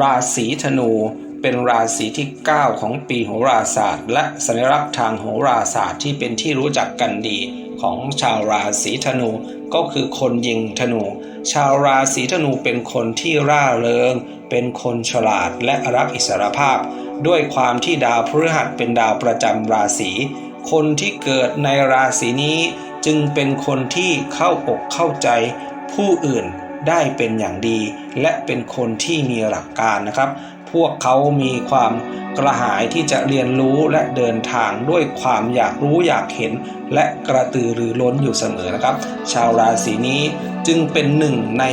ราศีธนูเป็นราศีที่ 9 ของปีโหราศาสตร์ และสัญลักษณ์ทางโหราศาสตร์ที่เป็นที่รู้จักกันดีของชาวราศีธนูก็คือคนยิงธนู ชาวราศีธนูเป็นคนที่ร่าเริง เป็นคนฉลาดและรักอิสรภาพ ด้วยความที่ดาวพฤหัสเป็นดาวประจำราศีคนที่เกิดในราศีนี้จึงเป็นคนที่เข้าอกเข้าใจผู้อื่น ได้เป็นอย่างดี และเป็นคนที่มีหลักการนะครับ พวกเขามีความกระหายที่จะเรียนรู้และเดินทางด้วยความอยากรู้อยากเห็น และกระตือรือร้นอยู่เสมอนะครับ ชาวราศีนี้จึงเป็นหนึ่งใน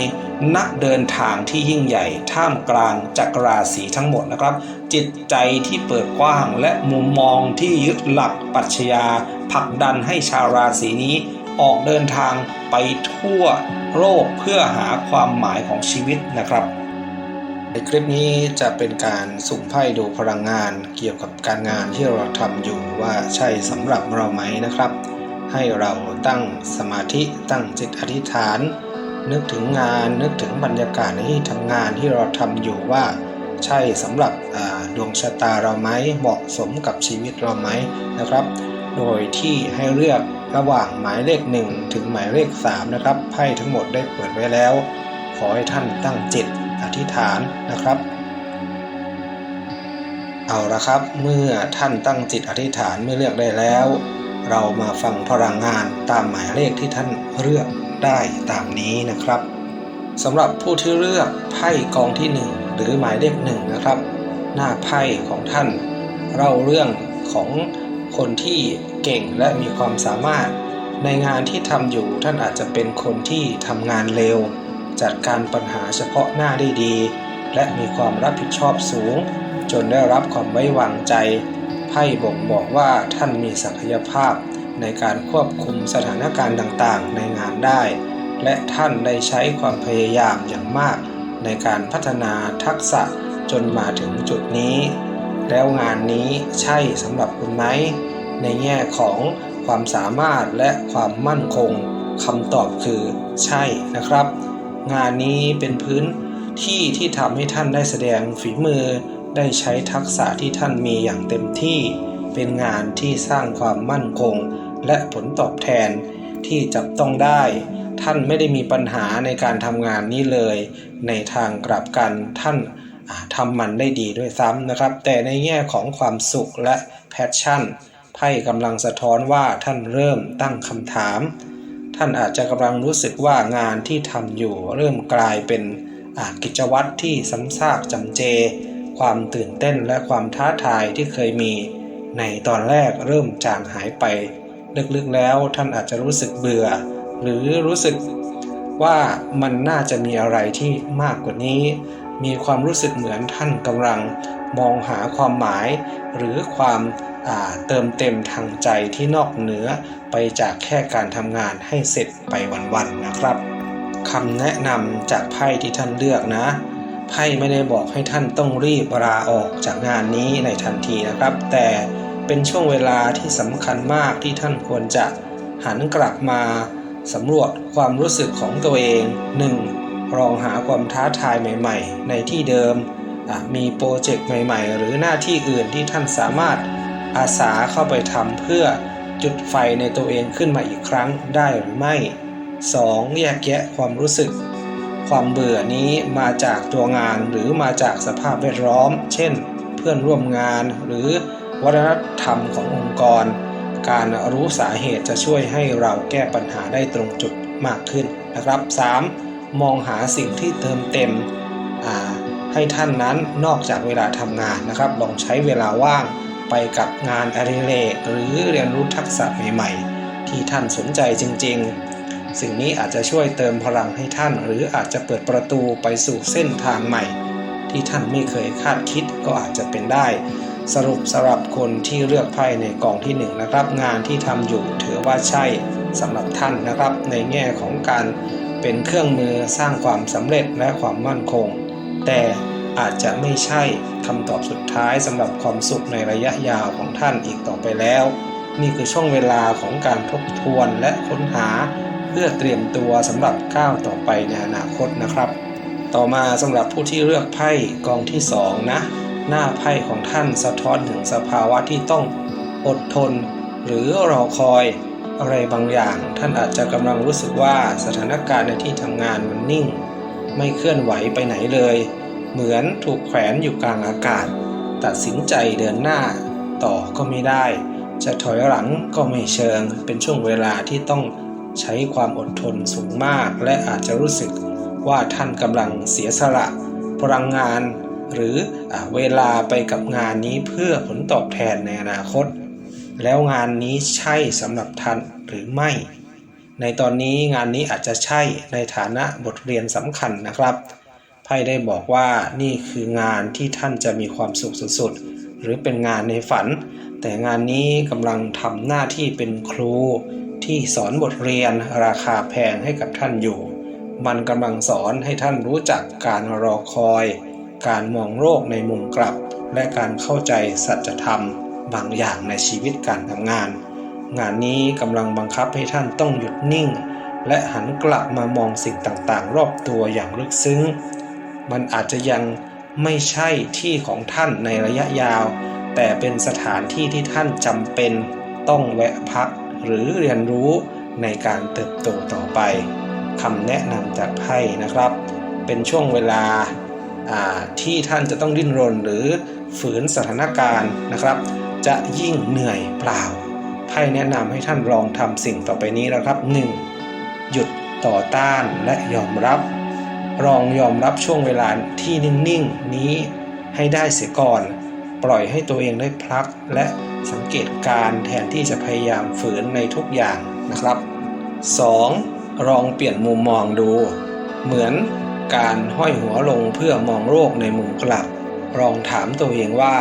นักเดินทางที่ยิ่งใหญ่ท่ามกลางจักรราศีทั้งหมดนะครับ จิตใจที่เปิดกว้างและมุมมองที่ยึดหลักปรัชญาผลักดันให้ชาวราศีนี้ ออกเดินทางไปทั่วโลกเพื่อหาความหมายของชีวิตนะครับ ในคลิปนี้จะเป็นการสุ่มไพ่ดูพลังงานเกี่ยวกับการงานที่เราทำอยู่ว่าใช่สำหรับเราไหมนะครับ ให้เราตั้งสมาธิตั้งจิตอธิษฐาน นึกถึงงานนึกถึงบรรยากาศในที่ทำงานที่เราทำอยู่ว่าใช่สำหรับดวงชะตาเราไหมเหมาะสมกับชีวิตเราไหมนะครับ โดยที่ให้เลือก ระหว่างหมายเลข 1 ถึงหมายเลข 3 นะครับไพ่ทั้งหมดได้เปิดไว้แล้ว ขอให้ท่านตั้งจิตอธิษฐานนะครับ เอาละครับ เมื่อท่านตั้งจิตอธิษฐานเมื่อเลือกได้แล้ว เรามาฟังพลังงานตามหมายเลขที่ท่านเลือกได้ตามนี้นะครับสำหรับผู้ที่เลือกไพ่กองที่ 1 หรือหมายเลขหนึ่งนะครับ หน้าไพ่ของท่าน เล่าเรื่องของคนที่ เก่งและมีความสามารถ ในงานที่ทำอยู่ท่านอาจจะเป็นคนที่ทำงานเร็ว จัดการปัญหาเฉพาะหน้าได้ดี และมีความรับผิดชอบสูง จนได้รับความไว้วางใจไพ่บ่งบอกว่าท่านมีศักยภาพในการควบคุมสถานการณ์ต่างๆ ในงานได้ และท่านได้ใช้ความพยายามอย่างมาก ในการพัฒนาทักษะจนมาถึงจุดนี้ แล้วงานนี้ใช่สำหรับคุณไหม ในแง่ของความสามารถและความมั่นคงคำตอบคือใช่นะครับ งานนี้เป็นพื้นที่ที่ทำให้ท่านได้แสดงฝีมือ ได้ใช้ทักษะที่ท่านมีอย่างเต็มที่ เป็นงานที่สร้างความมั่นคง และผลตอบแทนที่จับต้องได้ ท่านไม่ได้มีปัญหาในการทำงานนี้เลย ในทางกลับกันท่านทำมันได้ดีด้วยซ้ำนะครับ แต่ในแง่ของความสุขและแพชชั่น ไพ่กำลังสะท้อนว่าท่านเริ่มตั้งคำถาม ท่านอาจจะกำลังรู้สึกว่างานที่ทำอยู่ เริ่มกลายเป็นอากิจวัตรที่ซ้ำซากจำเจ ความตื่นเต้นและความท้าทายที่เคยมี ในตอนแรกเริ่มจางหายไป ลึกๆแล้วท่านอาจจะรู้สึกเบื่อ หรือรู้สึกว่ามันน่าจะมีอะไรที่มากกว่านี้ มีความรู้สึกเหมือนท่านกำลังมองหาความหมาย หรือความเติมเต็มทางใจที่นอกเหนือไปจากแค่การทำงานให้เสร็จไปวันๆนะครับคำแนะนำจากไพ่ที่ท่านเลือกนะไพ่ไม่ได้บอกให้ท่านต้องรีบลาออกจากงานนี้ในทันทีนะครับ แต่เป็นช่วงเวลาที่สำคัญมากที่ท่านควรจะหันกลับมาสำรวจความรู้สึกของตัวเอง 1. ลองหาความท้าทายใหม่ ๆ ในที่เดิม มีโปรเจกต์ใหม่ ๆ หรือหน้าที่อื่นที่ท่านสามารถอาสาเข้าไปทำเพื่อจุดไฟในตัวเองขึ้นมาอีกครั้งได้หรือไม่ 2. แยกแยะความรู้สึก ความเบื่อนี้มาจากตัวงานหรือมาจากสภาพแวดล้อม เช่น เพื่อนร่วมงานหรือวัฒนธรรมขององค์กร การรู้สาเหตุจะช่วยให้เราแก้ปัญหาได้ตรงจุดมากขึ้นนะครับ 3. มองหาสิ่งที่เติมเต็มให้ท่านนั้นนอกจากเวลาทำงานนะครับ ลองใช้เวลาว่างไปกับงานอดิเรกหรือเรียนรู้ทักษะใหม่ ๆ ที่ท่านสนใจจริง ๆ สิ่งนี้อาจจะช่วยเติมพลังให้ท่าน หรืออาจจะเปิดประตูไปสู่เส้นทางใหม่ ที่ท่านไม่เคยคาดคิดก็อาจจะเป็นได้ สรุปสำหรับคนที่เลือกไพ่ในกองที่หนึ่งนะครับ งานที่ทำอยู่ถือว่าใช่สำหรับท่านนะครับ ในแง่ของการ เป็นเครื่องมือสร้างความสำเร็จและความมั่นคง แต่อาจจะไม่ใช่คำตอบสุดท้ายสำหรับความสุขในระยะยาวของท่านอีกต่อไปแล้ว นี่คือช่วงเวลาของการทบทวนและค้นหา เพื่อเตรียมตัวสำหรับก้าวต่อไปในอนาคตนะครับ ต่อมาสำหรับผู้ที่เลือกไพ่กองที่สองนะหน้าไพ่ของท่านสะท้อนถึงสภาวะที่ต้องอดทน หรือรอคอย อะไรบางอย่าง ท่านอาจจะกำลังรู้สึกว่าสถานการณ์ในที่ทำงานมันนิ่ง ไม่เคลื่อนไหวไปไหนเลย เหมือนถูกแขวนอยู่กลางอากาศ ตัดสินใจเดินหน้า ต่อก็ไม่ได้ จะถอยหลังก็ไม่เชิง เป็นช่วงเวลาที่ต้องใช้ความอดทนสูงมาก และอาจจะรู้สึกว่าท่านกำลังเสียสละพลังงาน หรืออเวลาไปกับงานนี้เพื่อผลตอบแทนในอนาคต แล้วงานนี้ใช่สำหรับท่านหรือไม่ ในตอนนี้งานนี้อาจจะใช่ในฐานะบทเรียนสำคัญนะครับไพ่ได้บอกว่านี่คืองานที่ท่านจะมีความสุขสุดๆหรือเป็นงานในฝัน แต่งานนี้กำลังทำหน้าที่เป็นครู ที่สอนบทเรียนราคาแพงให้กับท่านอยู่ มันกำลังสอนให้ท่านรู้จักการรอคอย การมองโลกในมุมกลับ และการเข้าใจสัจธรรม บางอย่างในชีวิตการทำงาน งานนี้กำลังบังคับให้ท่านต้องหยุดนิ่ง และหันกลับมามองสิ่งต่างๆ รอบตัวอย่างลึกซึ้ง มันอาจจะยังไม่ใช่ที่ของท่านในระยะยาว แต่เป็นสถานที่ที่ท่านจำเป็นต้องแวะพักหรือเรียนรู้ในการเติบโตต่อไปคำแนะนำจากไพ่นะครับ เป็นช่วงเวลาที่ท่านจะต้องดิ้นรนหรือฝืนสถานการณ์นะครับ จะยิ่งเหนื่อยเปล่าไพ่แนะนำให้ท่านลองทำสิ่งต่อไปนี้นะครับ 1. หยุดต่อต้านและยอมรับลองยอมรับช่วงเวลาที่นิ่งๆนี้ให้ได้เสียก่อน ปล่อยให้ตัวเองได้พักและสังเกตการแทนที่จะพยายามฝืนในทุกอย่างนะครับ 2. ลองเปลี่ยนมุมมองดู เหมือนการห้อยหัวลงเพื่อมองโลกในมุมกลับลองถามตัวเองว่า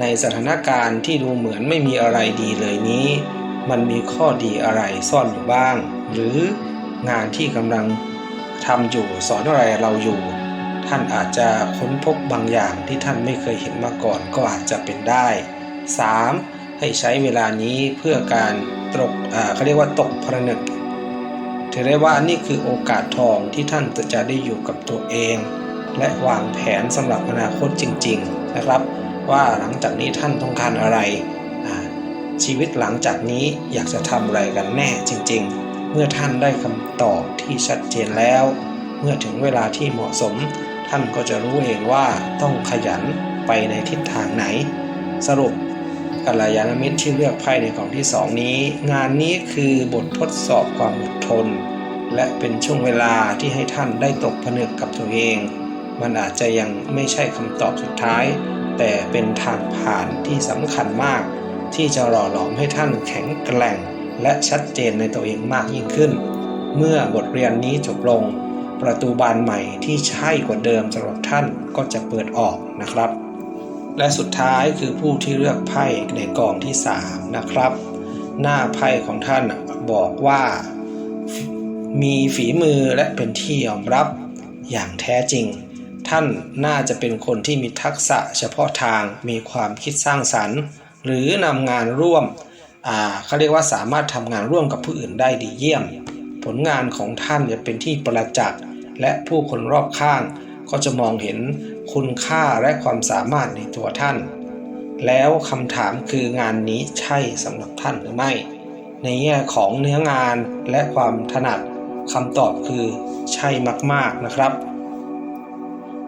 ในสถานการณ์ที่ดูเหมือนไม่มีอะไรดีเลยนี้ มันมีข้อดีอะไรซ่อนอยู่บ้าง หรืองานที่กำลังทำอยู่สอนอะไรเราอยู่ ท่านอาจจะค้นพบบางอย่างที่ท่านไม่เคยเห็นมาก่อนก็อาจจะเป็นได้ 3. ให้ใช้เวลานี้เพื่อการตกเขาเรียกว่าตกผนึกถือได้ว่านี่คือโอกาสทองที่ท่านจะได้อยู่กับตัวเอง และวางแผนสำหรับอนาคตจริง ๆ นะครับ ว่าหลังจากนี้ท่านต้องการอะไร ชีวิตหลังจากนี้อยากจะทำอะไรกันแน่จริง ๆ เมื่อท่านได้คำตอบที่ชัดเจนแล้ว เมื่อถึงเวลาที่เหมาะสม ท่านก็จะรู้เองว่าต้องขยันไปในทิศทางไหน สรุปกัลยาณมิตรที่เลือกไพ่ในกล่องที่สองนี้ งานนี้คือบททดสอบความอดทน และเป็นช่วงเวลาที่ให้ท่านได้ตกผนึกกับตัวเอง มันอาจจะยังไม่ใช่คำตอบสุดท้าย แต่เป็นทางผ่านที่สำคัญมาก ที่จะหล่อหลอมให้ท่านแข็งแกร่ง และชัดเจนในตัวเองมากยิ่งขึ้น เมื่อบทเรียนนี้จบลง ประตูบานใหม่ที่ใช่กว่าเดิมสำหรับท่านก็จะเปิดออกนะครับ และสุดท้ายคือผู้ที่เลือกไพ่ในกองที่ 3 นะครับ หน้าไพ่ของท่านบอกว่ามีฝีมือและเป็นที่ยอมรับอย่างแท้จริง ท่านน่าจะเป็นคนที่มีทักษะเฉพาะทางมีความคิดสร้างสรรค์ หรือนำงานร่วมเขาเรียกว่าสามารถทำงานร่วมกับผู้อื่นได้ดีเยี่ยม ผลงานของท่านจะเป็นที่ประจักษ์และผู้คนรอบข้าง ก็จะมองเห็นคุณค่าและความสามารถในตัวท่าน แล้วคำถามคืองานนี้ใช่สำหรับท่านหรือไม่ ในแง่ของเนื้องานและความถนัดคำตอบคือใช่มากๆนะครับ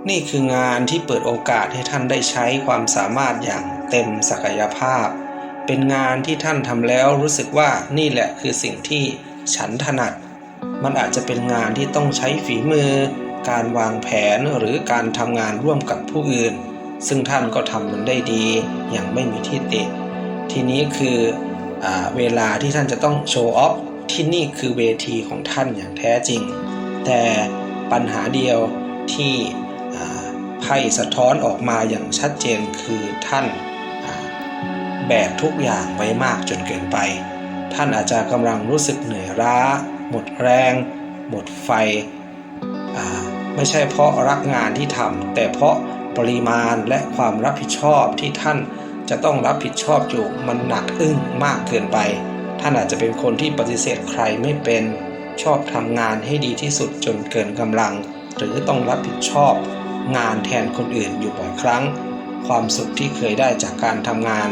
นี่คืองานที่เปิดโอกาสให้ท่านได้ใช้ความสามารถอย่างเต็มศักยภาพ เป็นงานที่ท่านทำแล้วรู้สึกว่านี่แหละคือสิ่งที่ฉันถนัด มันอาจจะเป็นงานที่ต้องใช้ฝีมือ การวางแผนหรือการทำงานร่วมกับผู้อื่น ซึ่งท่านก็ทำมันได้ดีอย่างไม่มีที่ติ ทีนี้คืออเวลาที่ท่านจะต้องโชว์ออฟที่นี่คือเวทีของท่านอย่างแท้จริง แต่ปัญหาเดียวที่ อ่าไพ่สะท้อนออกมาอย่างชัดเจนคือท่านแบกทุกอย่างไว้มากจนเกินไป ท่านอาจจะกำลังรู้สึกเหนื่อยล้า หมดแรง หมดไฟ ไม่ใช่เพราะรักงานที่ทำแต่เพราะปริมาณและความรับผิดชอบที่ท่านจะต้องรับผิดชอบอยู่มันหนักอึ้งมากเกินไป ท่านอาจจะเป็นคนที่ปฏิเสธใครไม่เป็นชอบทำงานให้ดีที่สุดจนเกินกำลัง หรือต้องรับผิดชอบ งานแทนคนอื่นอยู่บ่อยครั้ง ความสุขที่เคยได้จากการทำงาน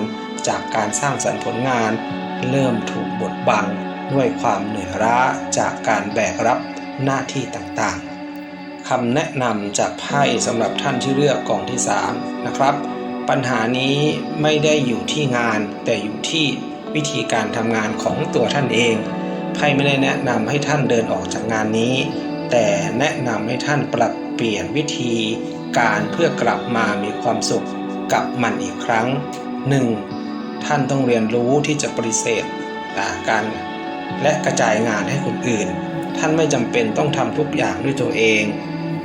จากการสร้างสรรค์ผลงาน เริ่มถูกบดบังด้วยความเหนื่อยล้าจากการแบกรับหน้าที่ต่างๆคำแนะนำจากไพ่สำหรับท่านที่เลือกกองที่3นะครับ ปัญหานี้ไม่ได้อยู่ที่งานแต่อยู่ที่วิธีการทำงานของตัวท่านเองไพ่ไม่ได้แนะนำให้ท่านเดินออกจากงานนี้ แต่แนะนำให้ท่านปรับเปลี่ยนวิธีการเพื่อกลับมามีความสุขกับมันอีกครั้ง 1. ท่านต้องเรียนรู้ที่จะปฏิเสธการและกระจายงานให้คนอื่น ท่านไม่จำเป็นต้องทำทุกอย่างด้วยตัวเอง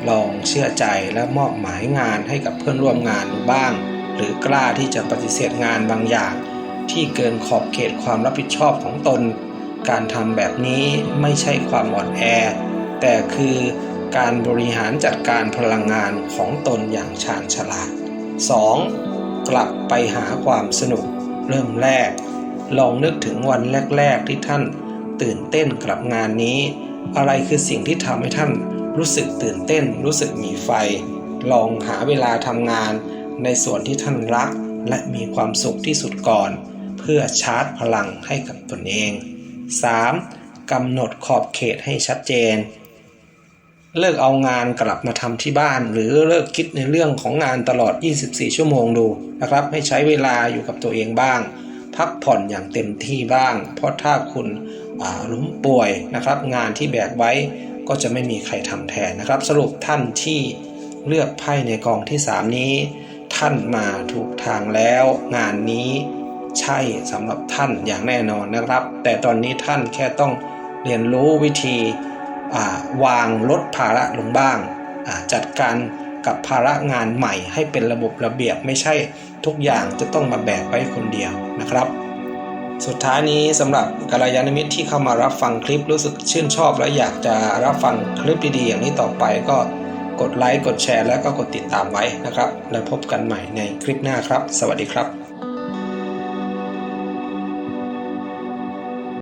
ลองเชื่อใจและมอบหมายงานให้กับเพื่อนร่วมงานบ้าง หรือกล้าที่จะปฏิเสธงานบางอย่าง ที่เกินขอบเขตความรับผิดชอบของตน การทำแบบนี้ไม่ใช่ความอ่อนแอ แต่คือการบริหารจัดการพลังงานของตนอย่างชาญฉลาด 2. กลับไปหาความสนุก เริ่มแรก ลองนึกถึงวันแรก ๆ ที่ท่านตื่นเต้นกับงานนี้ อะไรคือสิ่งที่ทำให้ท่านรู้สึกตื่นเต้น รู้สึกมีไฟ ลองหาเวลาทำงาน ในส่วนที่ท่านรัก และมีความสุขที่สุดก่อน เพื่อชาร์จพลังให้กับตนเอง 3. กำหนดขอบเขตให้ชัดเจน เลิกเอางานกลับมาทำที่บ้าน หรือเลิกคิดในเรื่องของงานตลอด 24 ชั่วโมงดูนะครับ ให้ใช้เวลาอยู่กับตัวเองบ้าง พักผ่อนอย่างเต็มที่บ้าง เพราะถ้าคุณล้มป่วยนะครับ งานที่แบกไว้ก็จะไม่มีใครทำแทนนะครับ สรุปท่านที่เลือกไพ่ในกองที่ 3 นี้ ท่านมาถูกทางแล้ว งานนี้ใช่สำหรับท่านอย่างแน่นอนนะครับ แต่ตอนนี้ท่านแค่ต้องเรียนรู้วิธี วางลดภาระลงบ้าง จัดการกับภาระงานใหม่ให้เป็นระบบระเบียบไม่ใช่ทุกอย่างจะต้องมาแบกไว้คนเดียวนะครับ สุดท้ายนี้สำหรับกัลยาณมิตรที่เข้ามารับฟังคลิปรู้สึกชื่นชอบ และอยากจะรับฟังคลิปดีๆอย่างนี้ต่อไปก็กดไลค์กดแชร์ แล้วก็กดติดตามไว้นะครับ แล้วพบกันใหม่ในคลิปหน้าครับ สวัสดีครับ